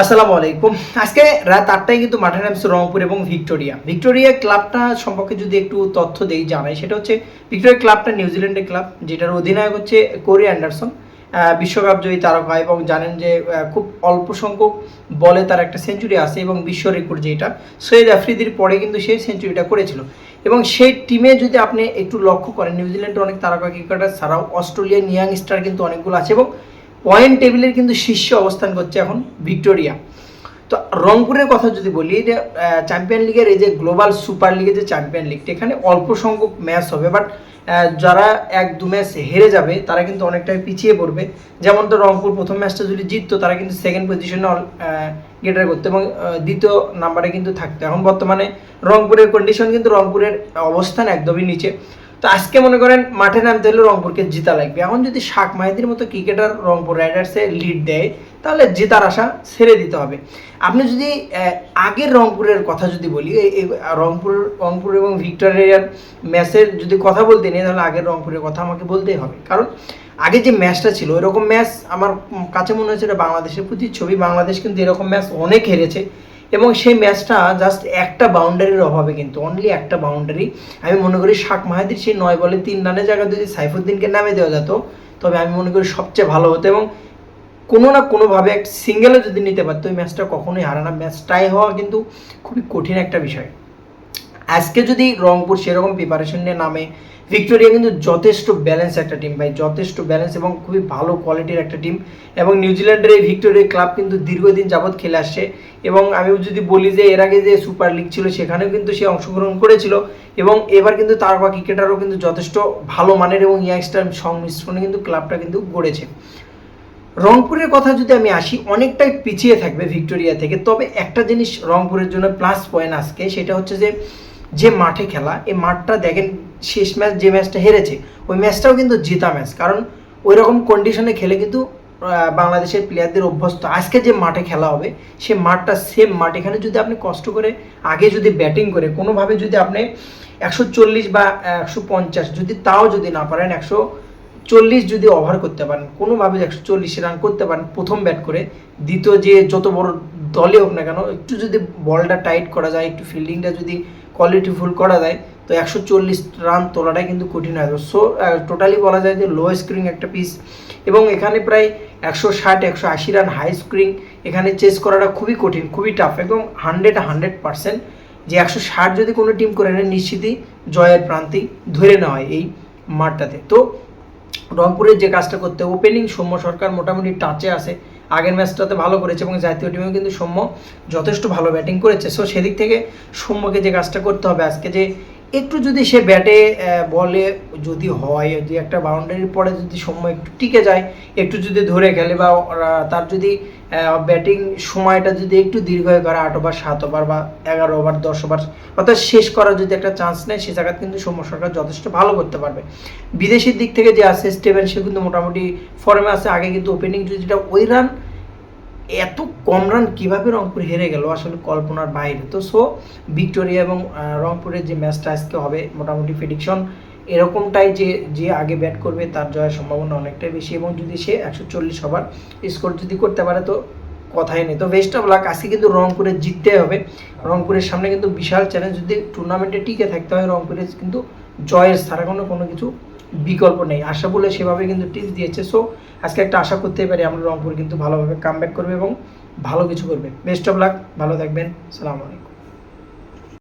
আসসালামু আলাইকুম। আজকে রাত আটটায় কিন্তু মাঠে নামছে রংপুর এবং ভিক্টোরিয়া। ভিক্টোরিয়া ক্লাবটা সম্পর্কে যদি একটু তথ্য দেই জানাই, সেটা হচ্ছে ভিক্টোরিয়া ক্লাবটা নিউজিল্যান্ডের ক্লাব, যেটার অধিনায়ক হচ্ছে কোরি অ্যান্ডারসন। বিশ্বকাপ জয়ী তারকা এবং জানেন যে খুব অল্প সংখ্যক বলে তার একটা সেঞ্চুরি আছে এবং বিশ্ব রেকর্ড যেটা। সৈয়দ আফ্রিদির পরে কিন্তু সেই সেঞ্চুরিটা করেছিল। এবং সেই টিমে যদি আপনি একটু লক্ষ্য করেন নিউজিল্যান্ডের অনেক তারকা ক্রিকেটার ছাড়াও অস্ট্রেলিয়ান ইয়াং স্টার কিন্তু অনেকগুলো আছে এবং পয়েন্ট টেবিলের কিন্তু শীর্ষে অবস্থান করছে এখন ভিক্টোরিয়া। তো রংপুরের কথা যদি বলি, যে চ্যাম্পিয়ন লিগের এই যে গ্লোবাল সুপার লিগের যে চ্যাম্পিয়ন লিগটা এখানে অল্প সংখ্যক ম্যাচ হবে বাট যারা এক দু ম্যাচ হেরে যাবে, তারা কিন্তু অনেকটাই পিছিয়ে পড়বে। যেমন তো রংপুর প্রথম ম্যাচটা যদি জিততো, তারা কিন্তু সেকেন্ড পজিশনে গেটার করতো এবং দ্বিতীয় নাম্বারে কিন্তু থাকতো। এখন বর্তমানে রংপুরের কন্ডিশন কিন্তু রংপুরের অবস্থান একদমই নিচে। তো আজকে মনে করেন মাঠে নামতে হলে রংপুরকে জিতা লাগবে। এখন যদি শাক মাহিদির মতো ক্রিকেটার রংপুর রাইডার্সে লিড দেয়, তাহলে জেতার আশা ছেড়ে দিতে হবে। আপনি যদি আগের রংপুরের কথা যদি বলি রংপুর রংপুর এবং ভিক্টোরিয়ার ম্যাচের যদি কথা বলতে নেই, তাহলে আগের রংপুরের কথা আমাকে বলতেই হবে। কারণ আগে যে ম্যাচটা ছিল, এরকম ম্যাচ আমার কাছে মনে হচ্ছে এটা বাংলাদেশের প্রতি ছবি। বাংলাদেশ কিন্তু এরকম ম্যাচ অনেক হেরেছে। এবং সেই ম্যাচটা জাস্ট একটা বাউন্ডারির অভাবে কিন্তু অনলি একটা বাউন্ডারি আমি মনে করি শাখ মাহাদির সেই নয় বলে তিন রানের জায়গায় যদি সাইফুদ্দিনকে নামে দেওয়া যেত, তবে আমি মনে করি সবচেয়ে ভালো হতো এবং কোনো না কোনোভাবে এক সিঙ্গেলও যদি নিতে পারতো ওই ম্যাচটা কখনোই হারানা। ম্যাচ টাই হওয়া কিন্তু খুবই কঠিন একটা বিষয়। আজকে যদি রংপুর সেরকম প্রিপারেশন নিয়ে নামে, ভিক্টোরিয়া কিন্তু যথেষ্ট ব্যালেন্স একটা টিম ভাই, যথেষ্ট ব্যালেন্স এবং খুবই ভালো কোয়ালিটির একটা টিম এবং নিউজিল্যান্ডের এই ভিক্টোরিয়া ক্লাব কিন্তু দীর্ঘদিন যাবৎ খেলে আসছে এবং আমি যদি বলি যে এর আগে যে সুপার লিগ ছিল সেখানেও কিন্তু সে অংশগ্রহণ করেছিল এবং এবার কিন্তু তারকা ক্রিকেটারও কিন্তু যথেষ্ট ভালো মানের এবং ইয়াংস্টার সংমিশ্রণে কিন্তু ক্লাবটা কিন্তু গড়েছে। রংপুরের কথা যদি আমি আসি, অনেকটাই পিছিয়ে থাকবে ভিক্টোরিয়া থেকে, তবে একটা জিনিস রংপুরের জন্য প্লাস পয়েন্ট আজকে, সেটা হচ্ছে যে যে মাঠে খেলা, এই মাঠটা দেখেন শেষ ম্যাচ, যে ম্যাচটা হেরেছে, ওই ম্যাচটাও কিন্তু জেতা ম্যাচ। কারণ ওই রকম কন্ডিশনে খেলে কিন্তু বাংলাদেশের প্লেয়ারদের অভ্যস্ত। আজকে যে মাঠে খেলা হবে, সে মাঠটা সেম মাঠ। এখানে যদি আপনি কষ্ট করে আগে যদি ব্যাটিং করে, কোনোভাবে যদি আপনি একশো চল্লিশ বা একশো পঞ্চাশ, যদি তাও যদি না পারেন, একশো চল্লিশ যদি ওভার করতে পারেন, কোনোভাবে একশো চল্লিশ রান করতে পারেন, প্রথম ব্যাট করে, দ্বিতীয় যে যত বড় দলে হোক না কেন, একটু যদি বলটা টাইট করা যায়, একটু ফিল্ডিংটা যদি কোয়ালিটিফুল করা যায়, তো একশো চল্লিশ রান তোলাটাই কিন্তু কঠিন হয় সো টোটালি বলা যায় যে লো স্ক্রিং একটা পিস এবং এখানে প্রায় একশো ষাট, একশো আশি রান হাই স্ক্রিং এখানে চেস করাটা খুবই কঠিন, খুবই টাফ এবং হান্ড্রেড হান্ড্রেড পার্সেন্ট যে একশো ষাট যদি কোনো টিম করে নেয়, নিশ্চিতই জয়ের প্রান্তি ধরে নেওয়া হয় এই মাঠটাতে। তো রংপুরের যে কাজটা করতে ওপেনিং সৌম্য সরকার মোটামুটি টাচে আছে। আগের ম্যাচটাতে ভালো করেছে এবং জাতীয় টিমেও কিন্তু সৌম্য যথেষ্ট ভালো ব্যাটিং করেছে। সো সেদিক থেকে সৌম্যকে যে কাজটা করতে হবে আজকে যে একটু যদি সে ব্যাটে বলে যদি হয়, যদি একটা বাউন্ডারির পরে যদি সৌম্য একটু টিকে যায়, একটু যদি ধরে খেলে বা তার যদি ব্যাটিং সময়টা যদি একটু দীর্ঘ করে আট ওভার সাত ওভার বা এগারো ওভার দশ ওভার অর্থাৎ শেষ করার যদি একটা চান্স নেয়, সে জায়গায় কিন্তু সরকার যথেষ্ট ভালো করতে পারবে। বিদেশের দিক থেকে যে আছে স্টেভেন সে কিন্তু মোটামুটি ফর্মে আছে। আগে কিন্তু ওপেনিং যেটা, ওই রান এত কম রান কীভাবে রংপুর হেরে গেল, আসলে কল্পনার বাইরে। তো সো ভিক্টোরিয়া এবং রংপুরের যে ম্যাচটা আজকে হবে, মোটামুটি প্রেডিকশন এরকমটাই যে যে আগে ব্যাট করবে তার জয়ের সম্ভাবনা অনেকটাই বেশি এবং যদি সে একশো চল্লিশ ওভার স্কোর যদি করতে পারে তো কথাই নেই। তো বেস্ট অফ লাক আজকে কিন্তু রংপুরে জিততে হবে। রংপুরের সামনে কিন্তু বিশাল চ্যালেঞ্জ যদি টুর্নামেন্টে টিকে থাকতে হয় রংপুরের কিন্তু জয়ের ছাড়া কোনো কোনো কিছু বিকল্প নেই। আশা বলে সেভাবে কিন্তু টিপস দিয়েছে। সো আজকে একটা আশা করতে পারি আমরা রংপুর কিন্তু ভালোভাবে কাম করবে এবং ভালো কিছু করবে। বেস্ট অফ লাক ভালো থাকবেন। সালাম আলাইকুম।